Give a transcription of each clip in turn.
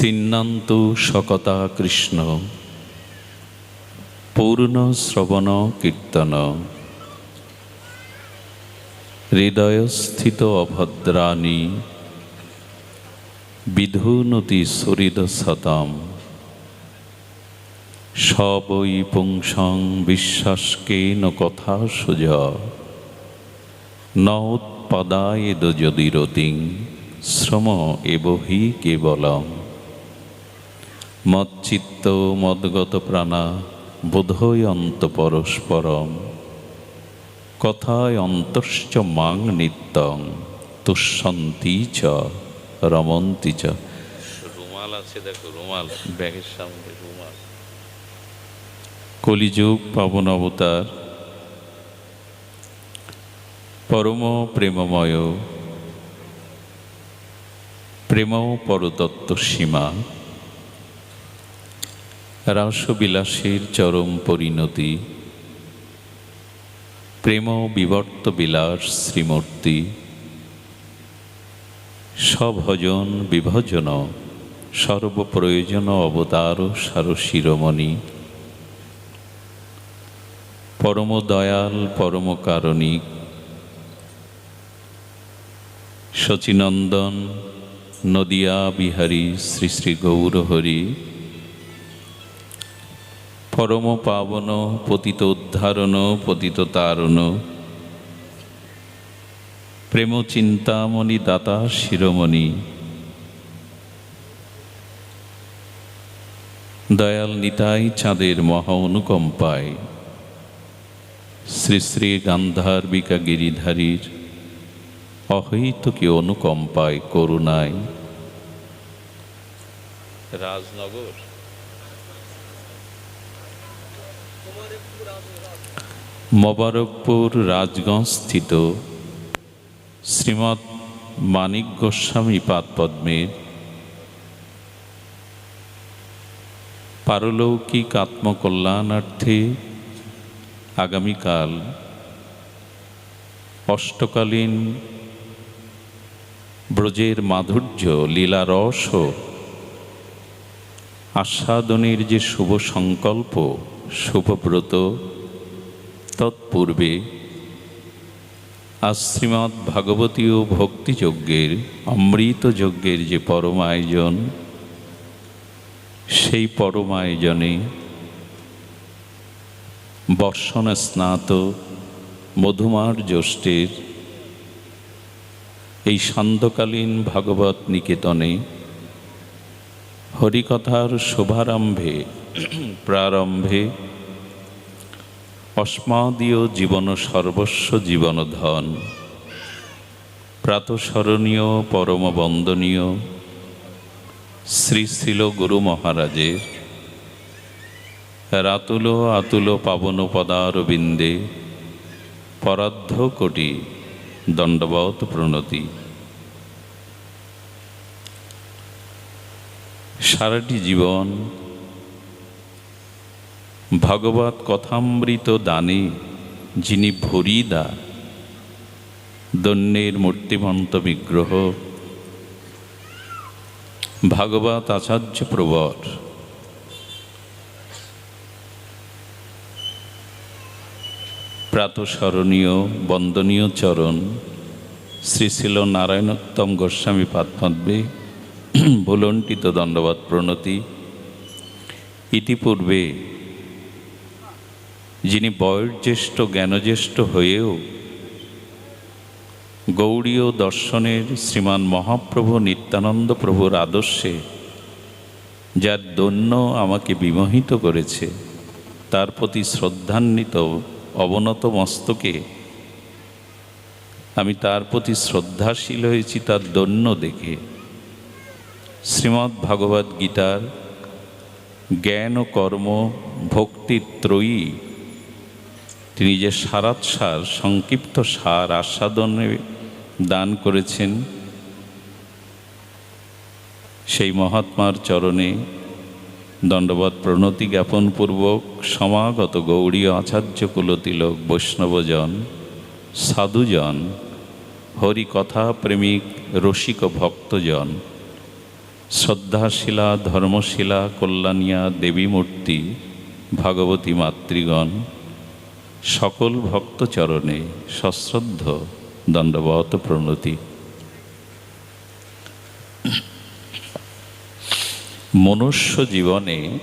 সিন্নান্ত সকতা কৃষ্ণ। পূর্ণ শ্রবণ কীর্তন। হৃদয়স্থিত অভদ্রাণী। বিধুনতি সরিদ সতাম। সবই পুংসং বিশ্বাসকেন কথা সুজ। ন উৎপাদায়েদ যদি রতিং শ্রম এব হি কেবলম। মচ্চিত্ত মদগত প্রাণা বোধয়ন্ত পরস্পরম কথায় অন্তশ্চ মাং নিত্যং তুষ্যন্তি চ রমন্তি চ। রুমাল আছে দেখো রুমাল ব্যাগের সামনে রুমাল। কলিযুগ পাবন অবতার পরম প্রেমময় প্রেম পরতত্ত্ব সীমা। রাসবিলাসের চরম পরিণতি। প্রেম বিবর্ত বিলাস শ্রীমূর্তি। সভজন বিভজন সর্বপ্রয়োজন অবতার সার শিরোমণি পরম দয়াল, পরম কারণিক শচীনন্দন, নদিয়া বিহারী শ্রী শ্রী গৌরহরি। পরম পাবন, পতিত উদ্ধারণ, পতিত তারণ। প্রেম চিন্তামণি দাতা শিরোমণি। দয়াল নিতাই চাঁদের মহা অনুকম্পায়। শ্রী শ্রী গান্ধার্বিকা গিরিধারীর অহৈতুকী অনুকম্পায় করুণায়। রাজনগর। মোবারকপুর রাজগঞ্জ স্থিত শ্রীমৎ মানিক গোস্বামী পাদপদ্মের পারলৌকিক আত্মকল্যাণার্থে আগামীকাল অষ্টকালীন ব্রজের মাধুর্য লীলারস ও আস্বাদনের যে শুভ সংকল্প শুভব্রত তৎপূর্বে আশ্রীমৎ ভাগবতী ও ভক্তিযজ্ঞের অমৃত যজ্ঞের যে পরম আয়োজন সেই পরম আয়োজনে বর্ষণে স্নাত মধুমার জ্যৈষ্ঠের এই সান্ধ্যকালীন ভাগবত নিকেতনে হরিকথার শুভারম্ভে প্রারম্ভে, অস্মাদীয় জীবন সর্বস্ব জীবন ধন প্রাতঃস্মরণীয় পরম বন্দনীয় শ্রী শ্রীল গুরু মহারাজের। রাতুল আতুল পাবন পদারবিন্দে পরাধ্য কোটি দণ্ডবত প্রণতি। সারাটি জীবন ভগবত কথামৃত দানে যিনি ভরিদা, দন্যের মূর্তিমন্ত বিগ্রহ। ভাগবত আচার্য প্রবর। প্রাতঃস্মরণীয় বন্দনীয় চরণ, শ্রী শিল নারায়ণোত্তম গোস্বামী পাদপদ্মে ভুলণ্ঠিত দণ্ডবাদ প্রণতি। ইতিপূর্বে যিনি বয়োজ্যেষ্ঠ, জ্ঞানজ্যেষ্ঠ হয়েও গৌড়ীয় দর্শনের শ্রীমান মহাপ্রভু নিত্যানন্দ প্রভুর আদর্শে যার দৈন্য আমাকে বিমোহিত করেছে, তার প্রতি শ্রদ্ধান্বিত, অবনত মস্তকে আমি তার প্রতি শ্রদ্ধাশীল হয়েছি তার দৈন্য দেখে। শ্রীমদ্ ভাগবত গীতার জ্ঞান ও কর্ম ভক্তির ত্রয়ী তিনি যে সারাৎসার সংক্ষিপ্ত সার আস্বাদনে দান করেছেন, সেই মহাত্মার চরণে দণ্ডবত প্রণতি জ্ঞাপনপূর্বক সমাগত গৌড়ীয় আচার্য কুলতিলক বৈষ্ণবজন, সাধুজন হরিকথা প্রেমিক রসিক ভক্তজন, শ্রদ্ধাশীলা, ধর্মশীলা, কল্যাণিয়া দেবী মূর্তি ভাগবতী মাতৃগণ সকল ভক্তচরণে সশ্রদ্ধ দণ্ডবত প্রণতি। মনুষ্য জীবনে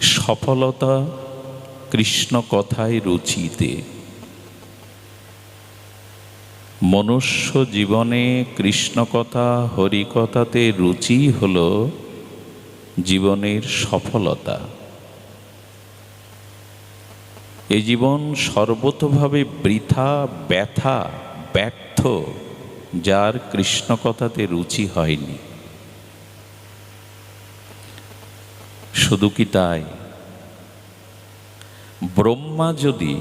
সফলতা কৃষ্ণ কথায় রুচিতে। মনুষ্য জীবনে কৃষ্ণ কথা হরিকথাতে রুচি হল জীবনের সফলতা। এই জীবন সর্বতভাবে বৃথা, ব্যথা, ব্যর্থ, যার কৃষ্ণ কথাতে রুচি হয়নি। শুধু কি তাই? ব্রহ্মা যদি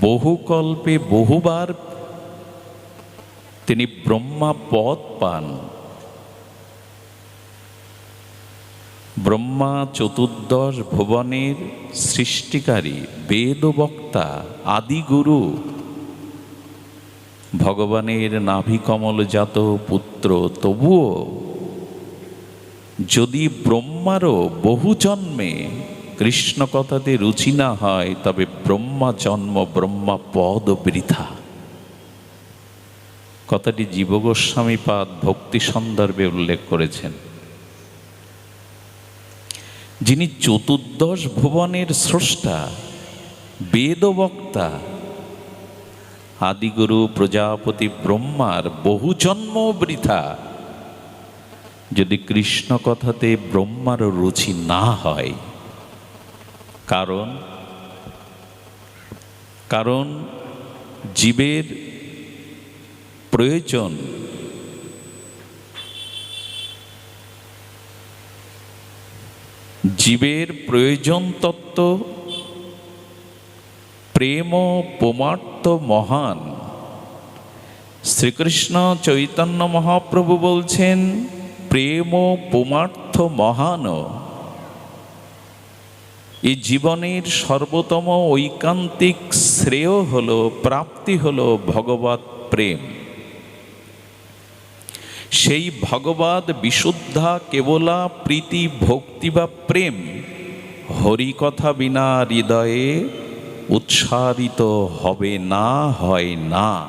বহুকল্পে বহুবার তিনি ব্রহ্মা পদ পান ব্রহ্মা চতুর্দশ ভুবনের সৃষ্টিকারী, বেদবক্তা, আদিগুরু। ভগবানের নাভিকমলজাত পুত্র, তবুও যদি ব্রহ্মারও বহু জন্মে কৃষ্ণ কথাতে রুচি না হয়, তবে ব্রহ্মা জন্ম ব্রহ্মা পদ বৃথা। কথাটি জীবগোস্বামী পাদ ভক্তি সন্দর্ভে উল্লেখ করেছেন। যিনি চতুর্দশ ভুবনের স্রষ্টা, বেদবক্তা, আদিগুরু, প্রজাপতি, ব্রহ্মার বহু জন্ম বৃথা। যদি কৃষ্ণ কথাতে ব্রহ্মার রুচি না হয়, কারণ কারণ জীবের প্রয়োজন জীবের প্রয়োজন তত্ত্ব, প্রেম পোমার্থ মহান। শ্রীকৃষ্ণ চৈতন্য মহাপ্রভু বলছেন, প্রেম পোমার্থ মহান। এই জীবনের সর্বতম ঐকান্তিক শ্রেয় হল, প্রাপ্তি হল ভগবত প্রেম। সেই ভগবত বিশুদ্ধা কেবলা প্রীতি ভক্তি বা প্রেম হরিকথা বিনা হৃদয়ে উৎসারিত হবে না, হয় না।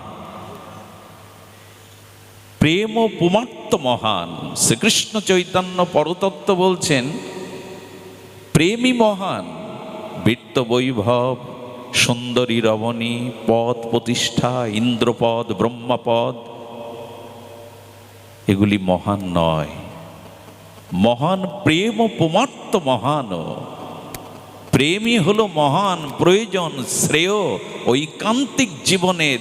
প্রেম ও পুমাত্ম মহান। শ্রীকৃষ্ণ চৈতন্য পরতত্ত্ব বলছেন প্রেমী মহান। বৃত্ত বৈভব, সুন্দরী রমণী, পদ প্রতিষ্ঠা, ইন্দ্রপদ, ব্রহ্মপদ এগুলি মহান নয়। মহান প্রেম ও পুমাত্ম মহান। প্রেমই হলো মহান প্রয়োজন, শ্রেয়, ঐকান্তিক জীবনের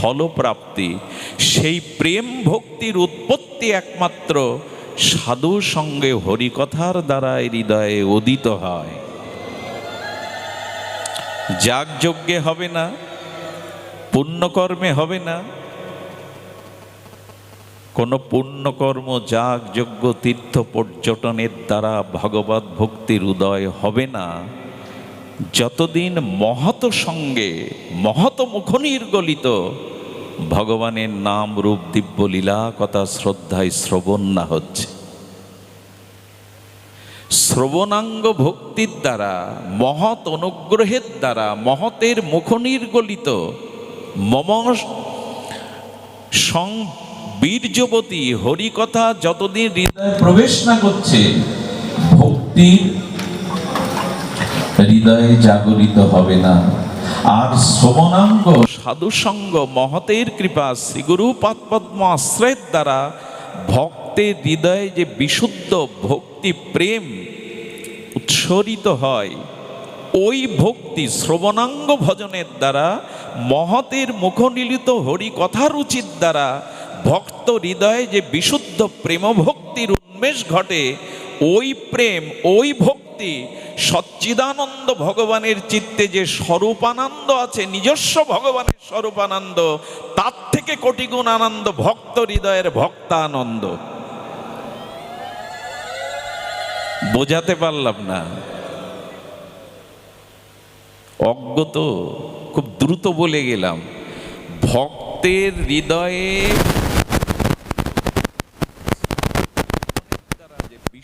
ফলপ্রাপ্তি। সেই প্রেম ভক্তির উৎপত্তি একমাত্র সাধু সঙ্গে হরিকথার দ্বারাই হৃদয়ে উদিত হয়। যাগযজ্ঞে হবে না, পুণ্যকর্মে হবে না কোনো পুণ্যকর্ম, যাগ, যজ্ঞ, তীর্থ পর্যটনের দ্বারা ভগবত ভক্তির উদয় হবে না। যতদিন মহত সঙ্গে মহত মুখনির্গলিত ভগবানের নাম রূপ দিব্য লীলা কথা শ্রদ্ধায় শ্রবণ না হচ্ছে। শ্রবণাঙ্গ ভক্তির দ্বারা, মহৎ অনুগ্রহের দ্বারা, মহতের মুখনির্গলিত মম সং বীর্যবতী হরিকথা যতদিন হৃদয়ে প্রবেশ না করছে ভক্তি হৃদয়ে জাগরিত হবে না। আর শ্রবণাঙ্গ সাধুসঙ্গ মহতের কৃপা শ্রীগুরু পাদপদ্ম আশ্রয়ের দ্বারা ভক্তের হৃদয়ে যে বিশুদ্ধ ভক্তি প্রেম উৎসরিত হয় ওই ভক্তি শ্রবণাঙ্গ ভজনের দ্বারা মহতের মুখনিলিত হরি কথার উচিত দ্বারা ভক্ত হৃদয়ে যে বিশুদ্ধ প্রেম ভক্তির উন্মেষ ঘটে, ওই প্রেম, ওই ভক্তি, সচ্চিদানন্দ ভগবানের চিত্তে যে স্বরূপানন্দ আছে, নিজস্ব ভগবানের স্বরূপানন্দ, তার থেকে কোটিগুণ আনন্দ ভক্ত হৃদয়ের ভক্তানন্দ। বোঝাতে পারলাম না। অজ্ঞ তো খুব দ্রুত বলে গেলাম। ভক্তের হৃদয়ে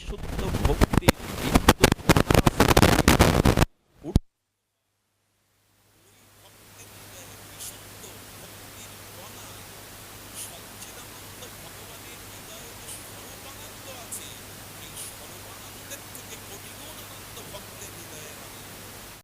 শুদ্ধ ভক্তির